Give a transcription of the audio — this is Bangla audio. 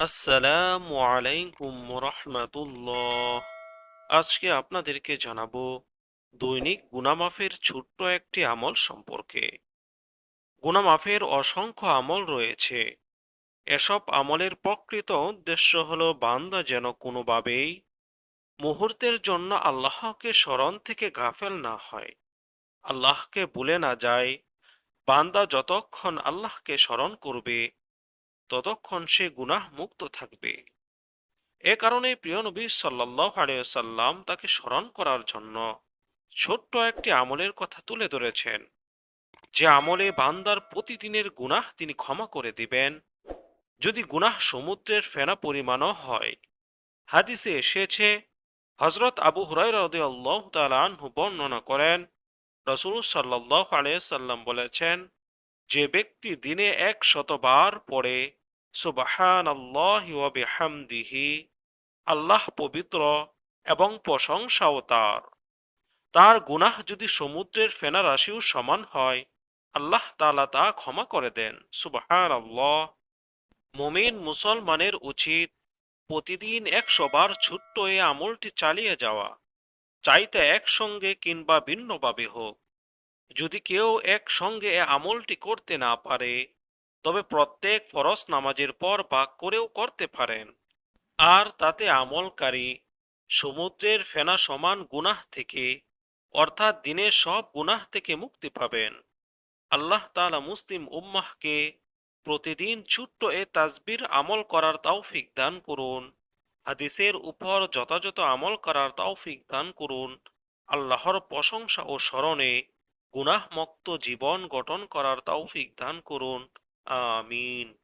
আসসালামু আলাইকুম আজকে আপনাদেরকে জানাব দৈনিক গুনামাফের ছোট্ট একটি আমল সম্পর্কে। গুনামাফের অসংখ্য আমল রয়েছে। এসব আমলের প্রকৃত উদ্দেশ্য হল বান্দা যেন কোনোভাবেই মুহূর্তের জন্য আল্লাহকে স্মরণ থেকে গাফেল না হয়। আল্লাহকে ভুলে না যায়। বান্দা যতক্ষণ আল্লাহকে স্মরণ করবে ততক্ষণ সে গুনাহ মুক্ত থাকবে। এ কারণে প্রিয় নবী সাল্লাহ আলিয়াল্লাম তাকে স্মরণ করার জন্য ছোট্ট একটি আমলের কথা তুলে ধরেছেন। যে আমলে বান্দার প্রতিদিনের গুনাহ তিনি ক্ষমা করে দিবেন। যদি গুনাহ সমুদ্রের ফেনা পরিমাণও হয়। হাদিসে এসেছে হজরত আবু হুরাই রদিয়াল্লাহ তালানহু বর্ণনা করেন রসুল সাল্লাহ আলিয়াল্লাম বলেছেন, যে ব্যক্তি দিনে এক শতবার পড়ে সুবাহান আল্লাহ বিহামদিহি, আল্লাহ পবিত্র এবং প্রশংসাও তার। তার গুনাহ যদি সমুদ্রের ফেনা রাশিও সমান হয়, আল্লাহ তালা তা ক্ষমা করে দেন। সুবাহান আল্লাহ মমিন মুসলমানের উচিত প্রতিদিন একশোবার ছোট্ট এ আমলটি চালিয়ে যাওয়া, চাইতে একসঙ্গে কিংবা ভিন্নভাবে হোক। যদি কেউ একসঙ্গে এ আমলটি করতে না পারে তবে প্রত্যেক ফরজ নামাজের পর ভাগ করেও করতে পারেন। আর তাতে আমলকারী সমুদ্রের ফেনা সমান গুনাহ থেকে, অর্থাৎ দিনের সব গুনাহ থেকে মুক্তি পাবেন। আল্লাহ তালা মুসলিম উম্মাহকে প্রতিদিন ছোট্ট এ তাজবির আমল করার তৌফিক দান করুন। হাদিসের উপর যথাযথ আমল করার তৌফিক দান করুন। আল্লাহর প্রশংসা ও স্মরণে গুনাহমুক্ত জীবন গঠন করার তৌফিক দান করুন। mean